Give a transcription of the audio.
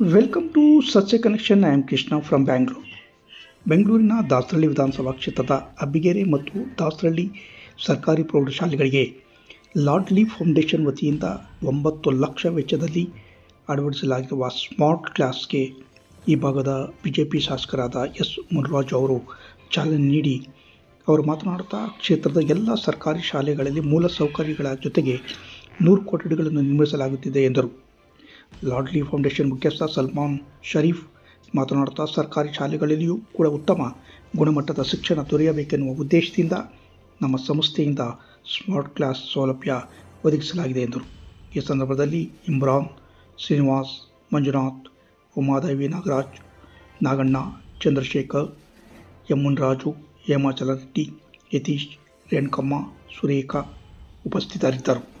Welcome to Sasya connection I am Krishna from Bangalore ಬೆಂಗಳೂರಿನ ದಾಸರಳ್ಳಿ ವಿಧಾನಸಭಾ ಕ್ಷೇತ್ರದ ಅಬ್ಬಿಗೆರೆ ಮತ್ತು ದಾಸರಳ್ಳಿ ಸರ್ಕಾರಿ ಪ್ರೌಢಶಾಲೆಗಳಿಗೆ ಲಾಡ್ಲಿ ಫೌಂಡೇಶನ್ ವತಿಯಿಂದ ಒಂಬತ್ತು ಲಕ್ಷ ವೆಚ್ಚದಲ್ಲಿ ಅಳವಡಿಸಲಾಗಿರುವ ಸ್ಮಾರ್ಟ್ ಕ್ಲಾಸ್ಗೆ ಈ ಭಾಗದ ಬಿ ಜೆ ಪಿ ಶಾಸಕರಾದ ಎಸ್ ಮುನ್ರಾಜ್ ಅವರು ಚಾಲನೆ ನೀಡಿ ಅವರು ಮಾತನಾಡುತ್ತಾ, ಕ್ಷೇತ್ರದ ಎಲ್ಲ ಸರ್ಕಾರಿ ಶಾಲೆಗಳಲ್ಲಿ ಮೂಲ ಸೌಕರ್ಯಗಳ ಜೊತೆಗೆ ನೂರು ಕೊಠಡಿಗಳನ್ನು ನಿರ್ಮಿಸಲಾಗುತ್ತಿದೆ ಎಂದರು. ಲಾಡ್ಲಿ ಫೌಂಡೇಶನ್ ಮುಖ್ಯಸ್ಥ ಸಲ್ಮಾನ್ ಶರೀಫ್ ಮಾತನಾಡುತ್ತಾ ಸರ್ಕಾರಿ ಶಾಲೆಗಳಲ್ಲಿಯೂ ಕೂಡ ಉತ್ತಮ ಗುಣಮಟ್ಟದ ಶಿಕ್ಷಣ ದೊರೆಯಬೇಕೆನ್ನುವ ಉದ್ದೇಶದಿಂದ ನಮ್ಮ ಸಂಸ್ಥೆಯಿಂದ ಸ್ಮಾರ್ಟ್ ಕ್ಲಾಸ್ ಸೌಲಭ್ಯ ಒದಗಿಸಲಾಗಿದೆ ಎಂದರು. ಈ ಸಂದರ್ಭದಲ್ಲಿ ಇಮ್ರಾನ್, ಶ್ರೀನಿವಾಸ್, ಮಂಜುನಾಥ್, ಉಮಾದೇವಿ ನಾಗರಾಜ್, ನಾಗಣ್ಣ, ಚಂದ್ರಶೇಖರ್ ಎಂ ಮುನ್ರಾಜು ಹೇಮಾಚಲ ರೆಡ್ಡಿ, ಯತೀಶ್, ರೇಣುಕಮ್ಮ, ಸುರೇಖಾ ಉಪಸ್ಥಿತರಿದ್ದರು.